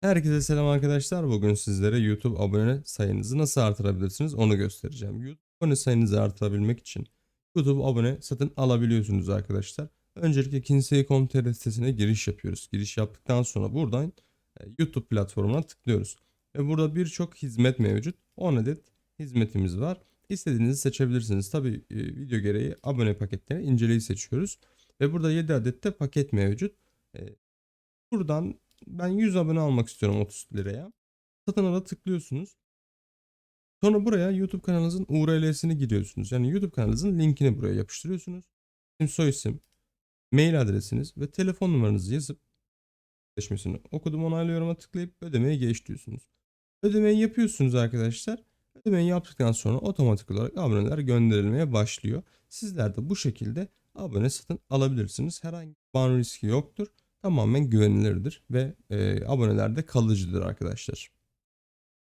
Herkese selam arkadaşlar. Bugün sizlere YouTube abone sayınızı nasıl artırabilirsiniz onu göstereceğim. YouTube abone sayınızı artırabilmek için YouTube abone satın alabiliyorsunuz arkadaşlar. Öncelikle kinsey.com.tr sitesine giriş yapıyoruz. Giriş yaptıktan sonra buradan e, YouTube platformuna tıklıyoruz. Ve burada birçok hizmet mevcut. 10 adet hizmetimiz var. İstediğinizi seçebilirsiniz. Tabi video gereği abone paketlerini inceleyi seçiyoruz. Ve burada 7 adet de paket mevcut. E, Buradan ben 100 abone almak istiyorum 30 liraya. Satın ala tıklıyorsunuz. Sonra buraya YouTube kanalınızın URL'sini giriyorsunuz. Yani YouTube kanalınızın linkini buraya yapıştırıyorsunuz. İsim, soyisim, mail adresiniz ve telefon numaranızı yazıp sözleşmesini okudum onaylıyorum tıklayıp ödemeye geç diyorsunuz. Ödemeyi yapıyorsunuz arkadaşlar. Ödemeyi yaptıktan sonra otomatik olarak aboneler gönderilmeye başlıyor. Sizler de bu şekilde abone satın alabilirsiniz. Herhangi bir ban riski yoktur tamamen güvenilirdir ve e, aboneler de kalıcıdır arkadaşlar.